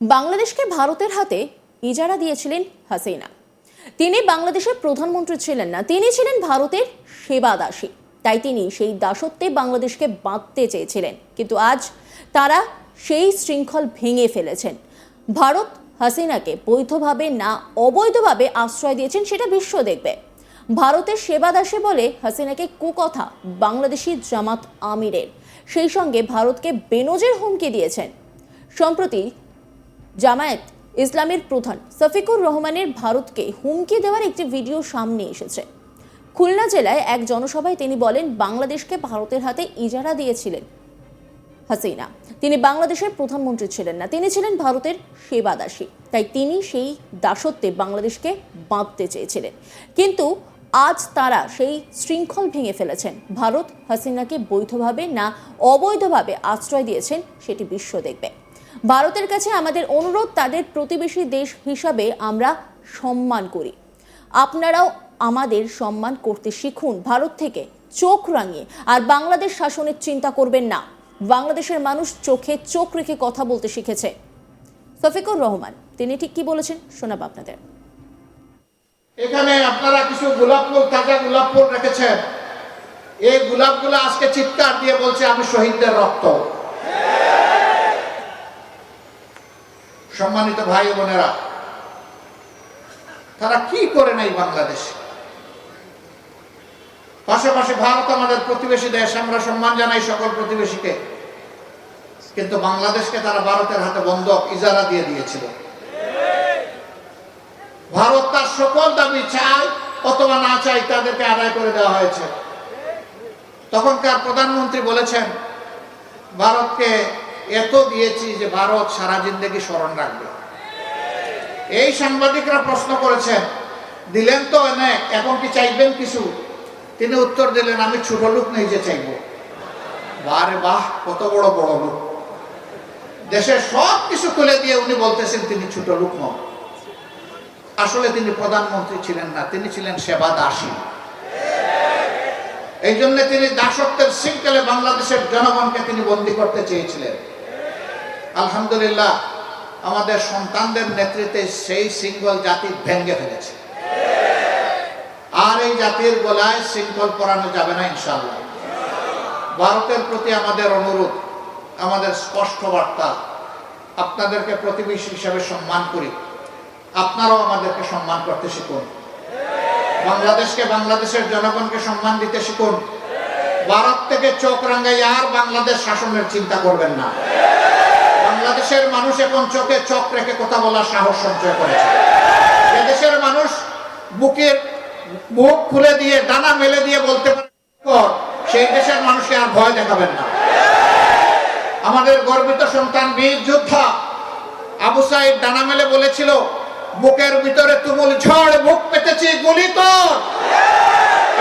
বাংলাদেশকে ভারতের হাতে ইজারা দিয়েছিলেন হাসিনা। তিনি বাংলাদেশের প্রধানমন্ত্রী ছিলেন না, তিনি ছিলেন ভারতের সেবা দাসী তাই তিনি সেই দাসত্বে বাংলাদেশকে বাঁধতে চেয়েছিলেন। কিন্তু আজ তারা সেই শৃঙ্খল ভেঙে ফেলেছেন। ভারত হাসিনাকে বৈধভাবে না অবৈধভাবে আশ্রয় দিয়েছেন সেটা বিশ্ব দেখবে। ভারতের সেবা দাসী বলে হাসিনাকে কুকথা বাংলাদেশি জামাত আমিরের। সেই সঙ্গে ভারতকে বেনজের হুমকি দিয়েছেন। সম্প্রতি জামায়াত ইসলামের প্রধান সফিকুর রহমানের ভারতকে হুমকি দেওয়ার একটি ভিডিও সামনে এসেছে। খুলনা জেলায় এক জনসভায় তিনি বলেন, বাংলাদেশকে ভারতের হাতে ইজারা দিয়েছিলেন হাসিনা। তিনি বাংলাদেশের প্রধানমন্ত্রী ছিলেন না, তিনি ছিলেন ভারতের সেবা দাসী তাই তিনি সেই দাসত্বে বাংলাদেশকে বাঁধতে চেয়েছিলেন। কিন্তু আজ তারা সেই শৃঙ্খল ভেঙে ফেলেছেন। ভারত হাসিনাকে বৈধভাবে না অবৈধভাবে আশ্রয় দিয়েছেন, সেটি বিশ্ব দেখবে। ভারতের কাছে আমাদের অনুরোধ, তাদের প্রতিবেশী দেশ হিসাবে আমরা সম্মান করি। আপনারাও আমাদের সম্মান করতে শিখুন। ভারত থেকে চোখ রাঙিয়ে। আর বাংলাদেশ শাসনের চিন্তা করবেন না। বাংলাদেশের মানুষ চোখে চোখ রেখে কথা বলতে শিখেছে। সফিকুর রহমান, তিনি ঠিক কি বলেছেন শোনাব আপনাদের। এখানে আপনারা কিছু গোলাপ ফুল, তাজা গোলাপ ফুল রেখেছেন। এই গোলাপগুলো আজকে চিৎকার দিয়ে বলছে, আমি শহীদদের রক্ত। সম্মানিত ভাই বোনেরা, তারা কি করে নাই বাংলাদেশ? পাশাপাশি ভারত আমাদের প্রতিবেশী দেশ, আমরা সম্মান জানাই সকল প্রতিবেশীকে। কিন্তু বাংলাদেশকে তারা ভারতের হাতে বন্ধক, ইজারা দিয়ে দিয়েছিল। ভারত তার সকল দাবি চায় অথবা না চাই তাদেরকে আদায় করে দেওয়া হয়েছে। তখনকার প্রধানমন্ত্রী বলেছেন, ভারতকে এত দিয়েছি যে ভারত সারা জিন্দগি স্মরণ রাখবে। এই সাংবাদিকরা প্রশ্ন করেছেন, দিলেন তো অনেক এখন কি চাইবেন কিছু? তিনি উত্তর দিলেন, আমি ছোট লোক নেই যে চাইব। বারে বাহ, কত বড় বড় লোক। দেশের সব কিছু তুলে দিয়ে উনি বলতেছেন, তিনি ছোট লোক নন। আসলে তিনি প্রধানমন্ত্রী ছিলেন না, তিনি ছিলেন সেবা দাসী। এই জন্য তিনি দাসত্বের শৃঙ্খলে বাংলাদেশের জনগণকে তিনি বন্দী করতে চেয়েছিলেন। আলহামদুলিল্লাহ, আমাদের সন্তানদের নেতৃত্বে সেই সিঙ্গল জাতি ভেঙ্গে ফেলেছে। আর এই জাতির গলায় শৃঙ্খল পরানো যাবে না ইনশাল্লাহ ভারতের প্রতি আমাদের অনুরোধ, আমাদের স্পষ্ট বার্তা, আপনাদেরকে প্রতিবেশী হিসাবে সম্মান করি। আপনারাও আমাদেরকে সম্মান করতে শিখুন। বাংলাদেশকে বাংলাদেশের জনগণকে সম্মান দিতে শিখুন। ভারত থেকে চোখ রাঙ্গাই আর বাংলাদেশ শাসনের চিন্তা করবেন না। বাংলাদেশের মানুষ এখন চোখে চোখ রেখে কথা বলার সাহস সঞ্চয় করেছে। দেশের মানুষ বুকের মুখ খুলে দিয়ে, ডানা মেলে দিয়ে বলতে পারে সেই দেশের মানুষকে আর ভয় দেখাবেন না। আমাদের গর্বিত সন্তান বীর যোদ্ধা আবু সাইদ ডানা মেলে বলেছিল, বুকের ভিতরে তুমুল ঝড় মুখ পেতেছি, গুলি কর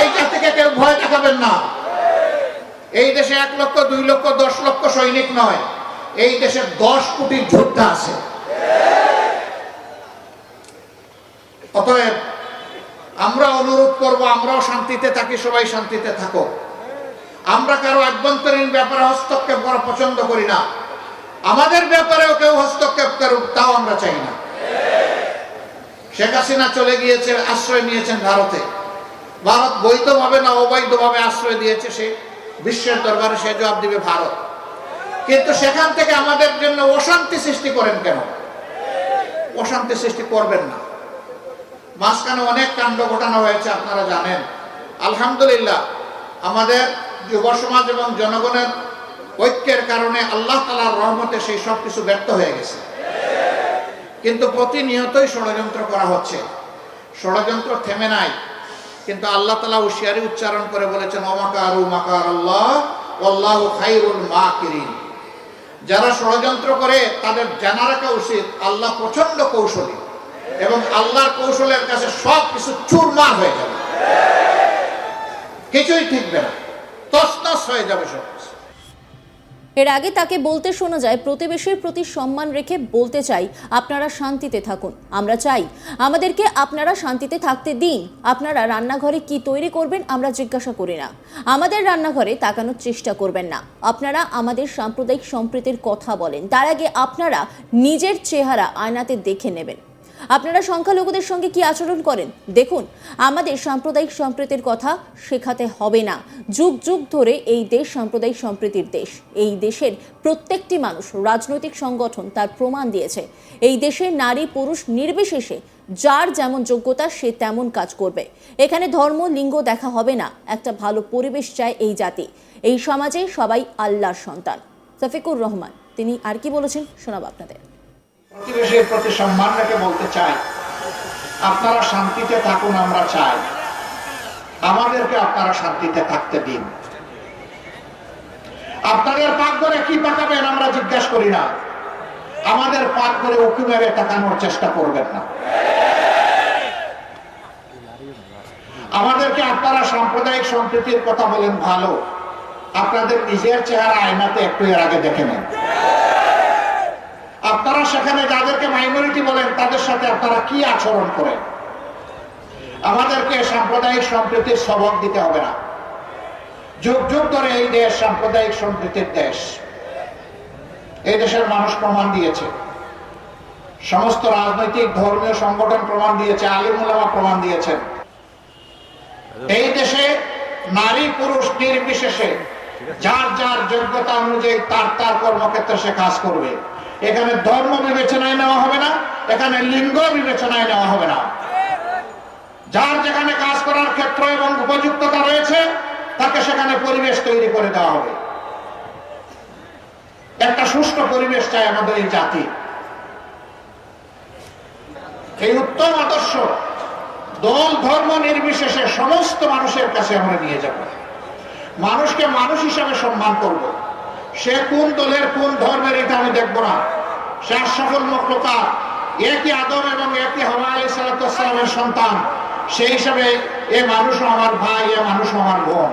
এই জাতিকে কেউ ভয় দেখাবেন না। এই দেশে এক লক্ষ, দুই লক্ষ, দশ লক্ষ সৈনিক নয়। এই দেশে দশ কোটি যোদ্ধা আছে। অতএব আমরা অনুরোধ করব, আমরাও শান্তিতে থাকি, সবাই শান্তিতে থাকো আমরা কারও আভ্যন্তরীণ ব্যাপারে হস্তক্ষেপ করা পছন্দ করি না। আমাদের ব্যাপারেও কেউ হস্তক্ষেপ করুক, তাও আমরা চাই না। শেখ হাসিনা চলে গিয়েছে, আশ্রয় নিয়েছেন ভারতে। ভারত বৈধভাবে না অবৈধভাবে আশ্রয় দিয়েছে সে, বিশ্বের দরবারে সে জবাব দিবে ভারত। কিন্তু সেখান থেকে আমাদের জন্য অশান্তি সৃষ্টি করেন কেন? অশান্তি সৃষ্টি করবেন না। মাঝখানে অনেক কাণ্ড ঘটানো হয়েছে, আপনারা জানেন। আলহামদুলিল্লাহ, আমাদের যুব সমাজ এবং জনগণের ঐক্যের কারণে আল্লাহ তালার রহমতে সেই সব কিছু ব্যর্থ হয়ে গেছে। কিন্তু প্রতিনিয়তই ষড়যন্ত্র করা হচ্ছে। ষড়যন্ত্র থেমে নাই। কিন্তু আল্লাহ তালা হুশিয়ারি উচ্চারণ করে বলেছেন অমাকার মাকার আল্লাহ আল্লাহ খাইরুল মাকিরিন। যারা ষড়যন্ত্র করে, তাদের জানা রাখা উচিত আল্লাহ প্রচণ্ড কৌশলী এবং আল্লাহর কৌশলের কাছে সব কিছু চুরমার হয়ে যাবে। কিছুই ঠিকবে না। তসনস হয়ে যাবে সব কিছু। এর আগে তাকে বলতে শোনা যায়, প্রতিবেশীর প্রতি সম্মান রেখে বলতে চাই, আপনারা শান্তিতে থাকুন। আমরা চাই, আমাদেরকে আপনারা শান্তিতে থাকতে দিন। আপনারা রান্নাঘরে কি তৈরি করবেন আমরা জিজ্ঞাসা করি না। আমাদের রান্নাঘরে তাকানোর চেষ্টা করবেন না। আপনারা আমাদের সাম্প্রদায়িক সম্প্রীতির কথা বলেন। তার আগে আপনারা নিজের চেহারা আয়নাতে দেখে নেবেন। আপনারা সংখ্যালঘুদের সঙ্গে কি আচরণ করেন? দেখুন, আমাদের সাম্প্রদায়িক সম্প্রীতির কথা শেখাতে হবে না। যুগ যুগ ধরে এই দেশ সাম্প্রদায়িক সম্প্রীতির দেশ। এই দেশের প্রত্যেকটি মানুষ রাজনৈতিক সংগঠন তার প্রমাণ দিয়েছে। এই দেশে নারী, পুরুষ নির্বিশেষে যার যেমন যোগ্যতা, সে তেমন কাজ করবে। এখানে ধর্ম, লিঙ্গ দেখা হবে না। একটা ভালো পরিবেশ চায় এই জাতি। এই সমাজে সবাই আল্লাহর সন্তান। সফিকুর রহমান, তিনি আর কি বলেছেন? শোনাব আপনাদের। প্রতিবেশীর প্রতি সম্মান রেখে বলতে চাই, আপনারা শান্তিতে থাকুন, আমরা চাই। আমাদেরকে আপনারা শান্তিতে থাকতে দিন। আপনাদের পাক করে কি পাকাবেন আমরা জিজ্ঞেস করি না। আমাদের পাক করে উকি মেরে তাকানোর চেষ্টা করবেন না। আমাদেরকে আপনারা সাম্প্রদায়িক সম্প্রীতির কথা বলেন ভালো। আপনাদের নিজের চেহারা আয়নাতে একটু এর আগে দেখে নেন। সেখানে যাদেরকে মাইনরিটি বলেন, তাদের সাথে আপনারা কি আচরণ করেন? আমাদেরকে সাম্প্রদায়িক সম্প্রীতির সবক দিতে হবে না। যুগ যুগ ধরে এই দেশ সাম্প্রদায়িক সম্প্রীতির দেশ। এই দেশের মানুষ প্রমাণ দিয়েছে। সমস্ত রাজনৈতিক, ধর্মীয় সংগঠন প্রমাণ দিয়েছে আলিমুলামা প্রমাণ দিয়েছেন। এই দেশে নারী পুরুষ নির্বিশেষে যার যার যোগ্যতা অনুযায়ী তার তার কর্মক্ষেত্রে সে কাজ করবে। এখানে ধর্ম বিবেচনায় নেওয়া হবে না, এখানে লিঙ্গ বিবেচনায় নেওয়া হবে না। যার যেখানে কাজ করার ক্ষেত্র এবং উপযুক্ততা রয়েছে, তাকে সেখানে পরিবেশ তৈরি করে দেওয়া হবে। একটা সুষ্ঠু পরিবেশ চাই আমাদের এই জাতি। এই উত্তম আদর্শ, দল ধর্ম নির্বিশেষে সমস্ত মানুষের কাছে আমরা নিয়ে যাব। মানুষকে মানুষ হিসাবে সম্মান করব। সে কোন দলের কোন ধর্মের এটা আমি দেখব না। সে আশাফুল মকলকা একই আদম এবং একই হওয়া সন্তান। সেই হিসাবে এ মানুষও আমার ভাই, এ মানুষও আমার বোন।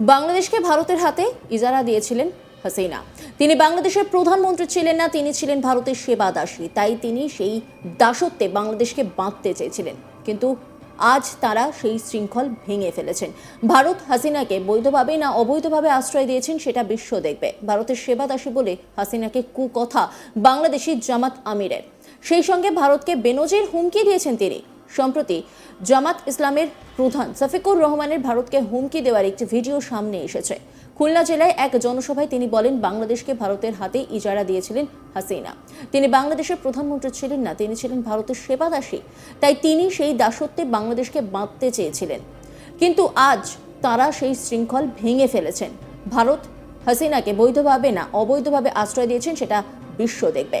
বাংলাদেশকে ভারতের হাতে ইজারা দিয়েছিলেন হাসিনা তিনি বাংলাদেশের প্রধানমন্ত্রী ছিলেন না, তিনি ছিলেন ভারতের সেবা দাসী তাই তিনি সেই দাসত্বে বাংলাদেশকে বাঁধতে চেয়েছিলেন। কিন্তু আজ তারা সেই শৃঙ্খল ভেঙে ফেলেছেন। ভারত হাসিনাকে বৈধভাবে না অবৈধভাবে আশ্রয় দিয়েছেন সেটা বিশ্ব দেখবে। ভারতের সেবা দাসী বলে হাসিনাকে কুকথা বাংলাদেশি জামাত আমিরের। সেই সঙ্গে ভারতকে বেনজির হুমকি দিয়েছেন তিনি। সম্প্রতি জামাত ইসলামের প্রধান সফিকুর রহমানের ভারতকে হুমকি দেওয়ার একটি ভিডিও সামনে এসেছে। খুলনা জেলায় এক জনসভায় তিনি বলেন, বাংলাদেশকে ভারতের হাতে ইজারা দিয়েছিলেন হাসিনা। তিনি বাংলাদেশের প্রধানমন্ত্রী ছিলেন না, তিনি ছিলেন ভারতের সেবাদাসী। তাই তিনি সেই দাসত্বে বাংলাদেশকে বাঁধতে চেয়েছিলেন। কিন্তু আজ তারা সেই শৃঙ্খল ভেঙে ফেলেছেন। ভারত হাসিনাকে বৈধভাবে না অবৈধভাবে আশ্রয় দিয়েছেন, সেটা বিশ্ব দেখবে।